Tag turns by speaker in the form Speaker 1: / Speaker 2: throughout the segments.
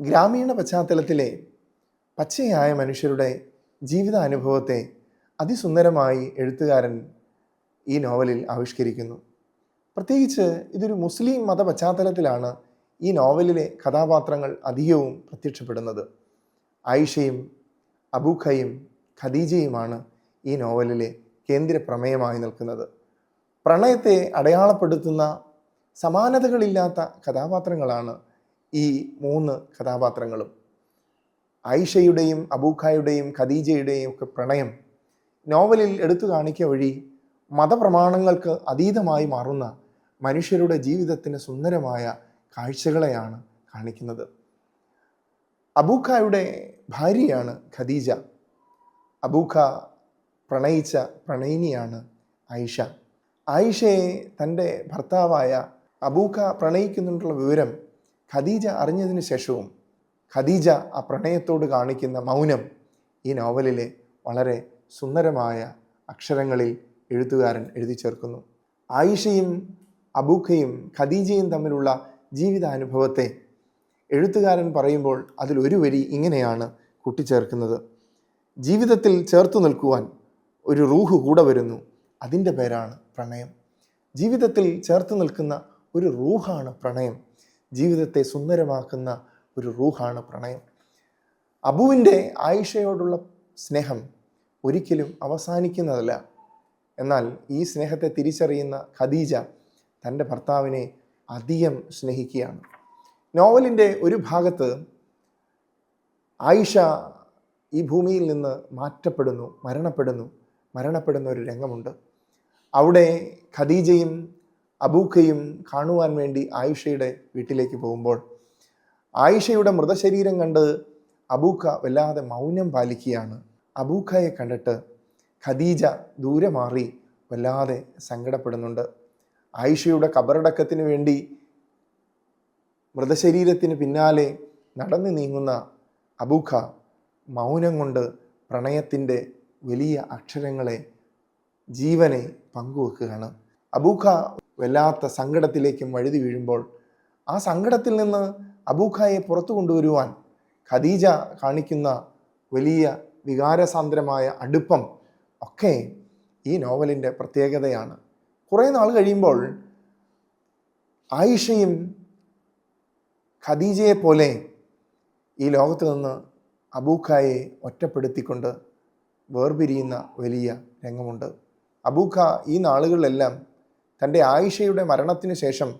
Speaker 1: ഗ്രാമീണ പശ്ചാത്തലത്തിലെ പച്ചയായ മനുഷ്യരുടെ ജീവിതാനുഭവത്തെ അതിസുന്ദരമായി എഴുത്തുകാരൻ ഈ നോവലിൽ ആവിഷ്കരിക്കുന്നു. പ്രത്യേകിച്ച് ഇതൊരു മുസ്ലിം മത പശ്ചാത്തലത്തിലാണ് ഈ നോവലിലെ കഥാപാത്രങ്ങൾ അധികവും പ്രത്യക്ഷപ്പെടുന്നത്. ആയിഷയും അബൂഖയും ഖദീജയുമാണ് ഈ നോവലിലെ കേന്ദ്ര പ്രമേയമായി നിൽക്കുന്നത്. പ്രണയത്തെ അടയാളപ്പെടുത്തുന്ന സമാനതകളില്ലാത്ത കഥാപാത്രങ്ങളാണ് ഈ മൂന്ന് കഥാപാത്രങ്ങളും. ആയിഷയുടെയും അബൂഖായുടെയും ഖദീജയുടെയും ഒക്കെ പ്രണയം നോവലിൽ എടുത്തു കാണിക്ക വഴി മതപ്രമാണങ്ങൾക്ക് അതീതമായി മാറുന്ന മനുഷ്യരുടെ ജീവിതത്തിന് സുന്ദരമായ കാഴ്ചകളെയാണ് കാണിക്കുന്നത്. അബൂഖായുടെ ഭാര്യയാണ് ഖദീജ. അബൂഖ പ്രണയിച്ച പ്രണയിനിയാണ് ആയിഷ. ആയിഷയെ തന്റെ ഭർത്താവായ അബൂഖ പ്രണയിക്കുന്നുണ്ടുള്ള വിവരം ഖദീജ അറിഞ്ഞതിന് ശേഷവും ഖദീജ ആ പ്രണയത്തോട് കാണിക്കുന്ന മൗനം ഈ നോവലിലെ വളരെ സുന്ദരമായ അക്ഷരങ്ങളിൽ എഴുത്തുകാരൻ എഴുതി ചേർക്കുന്നു. ആയിഷയും അബൂഖയും ഖദീജയും തമ്മിലുള്ള ജീവിതാനുഭവത്തെ എഴുത്തുകാരൻ പറയുമ്പോൾ അതിലൊരു വരി ഇങ്ങനെയാണ് കൂട്ടിച്ചേർക്കുന്നത്. ജീവിതത്തിൽ ചേർത്തു നിൽക്കുവാൻ ഒരു റൂഹ് കൂടെ വരുന്നു. അതിന്റെ പേരാണ് പ്രണയം. ജീവിതത്തിൽ ചേർത്ത് നിൽക്കുന്ന ഒരു റൂഹാണ് പ്രണയം. ജീവിതത്തെ സുന്ദരമാക്കുന്ന ഒരു റൂഹാണ് പ്രണയം. അബുവിന്റെ ആയിഷയോടുള്ള സ്നേഹം ഒരിക്കലും അവസാനിക്കുന്നതല്ല. എന്നാൽ ഈ സ്നേഹത്തെ തിരിച്ചറിയുന്ന ഖദീജ തന്റെ ഭർത്താവിനെ അധികം സ്നേഹിക്കുകയാണ്. നോവലിന്റെ ഒരു ഭാഗത്ത് ആയിഷ ഈ ഭൂമിയിൽ നിന്ന് മാറ്റപ്പെടുന്നു മരണപ്പെടുന്നു. മരണപ്പെടുന്ന ഒരു രംഗമുണ്ട്. അവിടെ ഖദീജയും അബൂഖയും കാണുവാൻ വേണ്ടി ആയിഷയുടെ വീട്ടിലേക്ക് പോകുമ്പോൾ ആയിഷയുടെ മൃതശരീരം കണ്ട് അബൂഖ വല്ലാതെ മൗനം പാലിക്കുകയാണ്. അബൂഖയെ കണ്ടിട്ട് ഖദീജ ദൂരെ മാറി വല്ലാതെ സങ്കടപ്പെടുന്നുണ്ട്. ആയിഷയുടെ കബറടക്കത്തിന് വേണ്ടി മൃതശരീരത്തിന് പിന്നാലെ നടന്നു നീങ്ങുന്ന അബൂഖ മൗനം കൊണ്ട് പ്രണയത്തിന്റെ വലിയ അക്ഷരങ്ങളെ ജീവനെ പങ്കുവെക്കുകയാണ്. അബൂഖ വല്ലാത്ത സങ്കടത്തിലേക്കും വഴുതി വീഴുമ്പോൾ ആ സങ്കടത്തിൽ നിന്ന് അബൂഖയെ പുറത്തു കൊണ്ടുവരുവാൻ ഖദീജ കാണിക്കുന്ന വലിയ വികാരസാന്ദ്രമായ അടുപ്പം ഒക്കെ ഈ നോവലിന്റെ പ്രത്യേകതയാണ്. കുറേ നാൾ കഴിയുമ്പോൾ ആയിഷയും ഖദീജയെ പോലെ ഈ ലോകത്ത് നിന്ന് അബൂഖായെ ഒറ്റപ്പെടുത്തിക്കൊണ്ട് വേർപിരിയുന്ന വലിയ രംഗമുണ്ട്. അബൂഖ ഈ നാളുകളിലെല്ലാം തന്റെ ആയിഷയുടെ മരണത്തിന് ശേഷം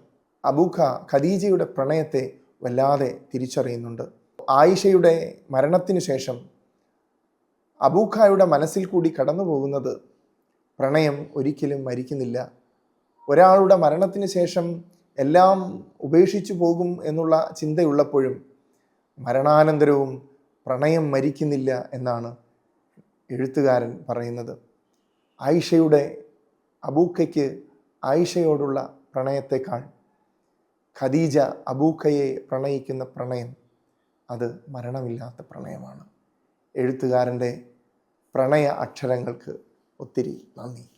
Speaker 1: അബൂഖ ഖദീജയുടെ പ്രണയത്തെ വല്ലാതെ തിരിച്ചറിയുന്നുണ്ട്. ആയിഷയുടെ മരണത്തിന് ശേഷം അബൂഖായുടെ മനസ്സിൽ കൂടി കടന്നു പോകുന്നത് പ്രണയം ഒരിക്കലും മരിക്കുന്നില്ല. ഒരാളുടെ മരണത്തിന് ശേഷം എല്ലാം ഉപേക്ഷിച്ചു പോകും എന്നുള്ള ചിന്തയുള്ളപ്പോഴും മരണാനന്തരവും പ്രണയം മരിക്കുന്നില്ല എന്നാണ് എഴുത്തുകാരൻ പറയുന്നത്. ആയിഷയുടെ അബൂക്കയ്ക്ക് ആയിഷയോടുള്ള പ്രണയത്തെക്കാൾ ഖദീജ അബൂക്കയെ പ്രണയിക്കുന്ന പ്രണയം അത് മരണമില്ലാത്ത പ്രണയമാണ്. എഴുത്തുകാരന്റെ പ്രണയ അക്ഷരങ്ങൾക്ക് ഒത്തിരി നന്ദി.